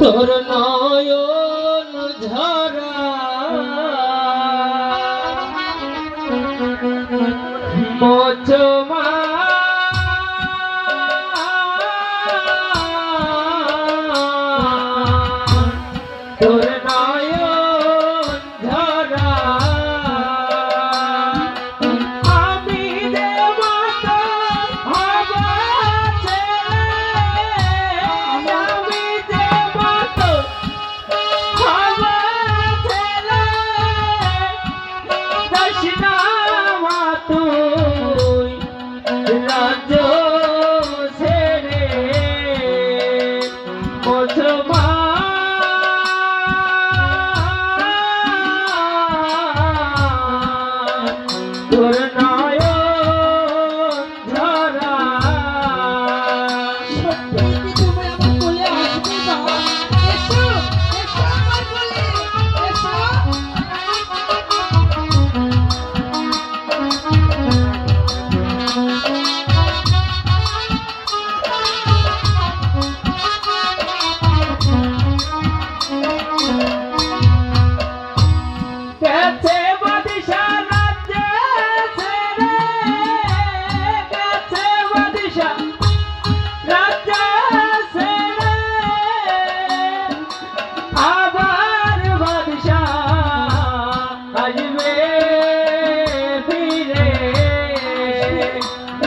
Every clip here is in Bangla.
তোর নয়ন ঝরা। মোচমা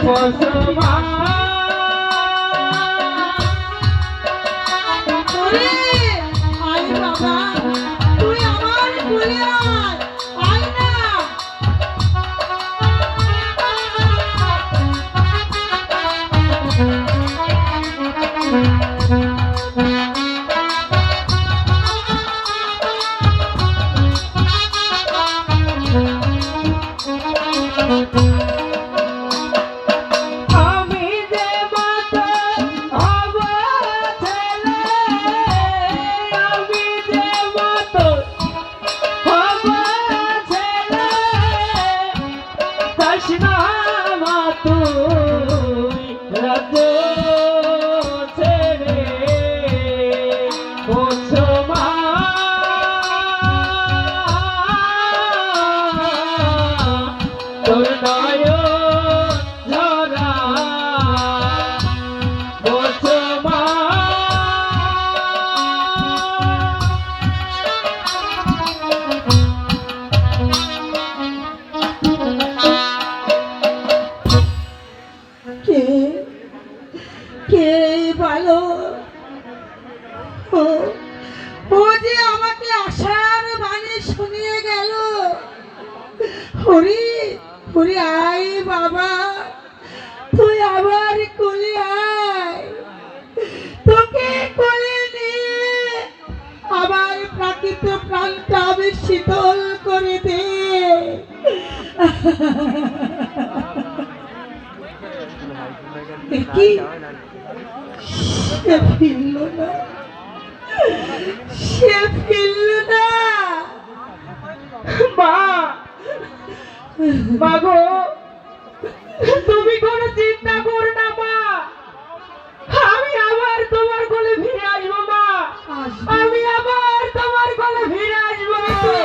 মুসলমান ওরে কে ভালো ও ও যে আমাকে আশার বাণী শুনিয়ে গেল। হরি হরি আয় বাবা তুই আবার কোলে আয়। তোকে কোলে নিয়ে আবার প্রাকৃত প্রাণটা আমি শীতল করে দে। কি? সে ফিরল না। সে ফিরল না। মা মা গো তুমি কোনো চিন্তা কর না মা। আমি আবার তোমার কোলে ফিরে আসব মা। আমি আবার তোমার কোলে ফিরে আসব।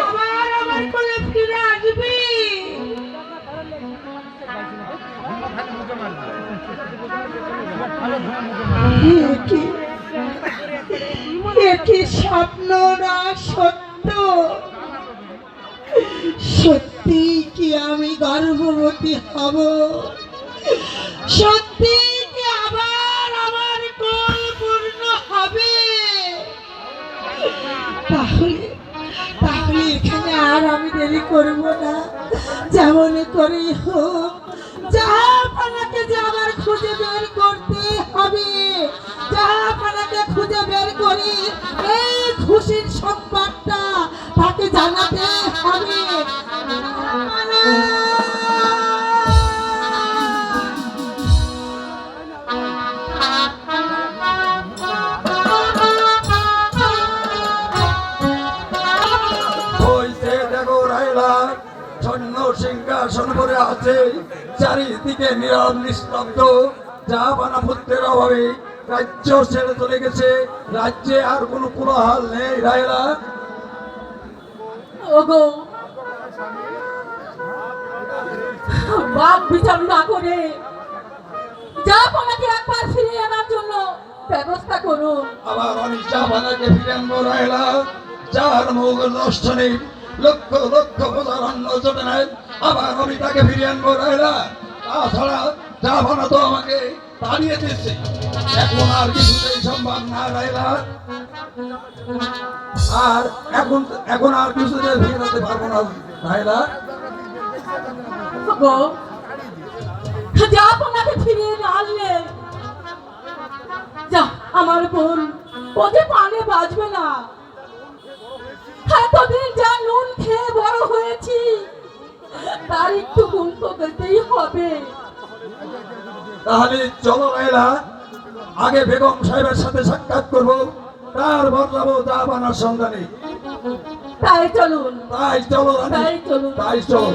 আবার আমার কোলে ফিরে আসবি। এ কি স্বপ্ন না সত্য? সত্যি কি আমি গর্ভবতী হব? সত্যি কি আবার আমার কোল পূর্ণ হবে? তাহলে তাহলে এখানে আর আমি দেরি করব না। যেমন করেই হোক জাহাপানাকে যে আমার খুঁজে বের করতে হবে? জাহাপানাকে খুঁজে বের করি, এই খুশির সংবাদটা তাকে জানাতে হবে। সিংহাসন করে আছে। চারিদিকে নীরব নিস্তব্ধ যা বানা পুত্রের অভাবে রাজ্য ছেড়ে চলে গেছে। রাজ্যে আর কোনো কোলাহল নেই রায়লা ওগো বাপ বিচার না করে যা একবার ফিরিয়ে আনার জন্য ব্যবস্থা করুন। আবার ফিরে আনব যার মুখ নষ্ট নেই লক্ষ লক্ষ বোঝার অন্য চলে নাই। আবার আমি তাকে ফিরে আনব রায়লা তাছাড়া জাহানা তো আমাকে তাড়িয়ে দিচ্ছে এখন আর কিছুতেই সম্ভব না রায়লা আর এখন এখন আর কিছুতে ফিরে যেতে পারব না যা আপনাকে ফিরিয়ে আনলে? যা, আমার বোন ওকে পানে বাজবে না। তার একটু গুণ তো দিতেই হবে। তাহলে চলো রায়লা আগে বেগম সাহেবের সাথে সাক্ষাৎ করব বদলাবো দা বানার সন্ধানে। তাই চলুন। তাই চলো তাই চলুন। তাই চলো।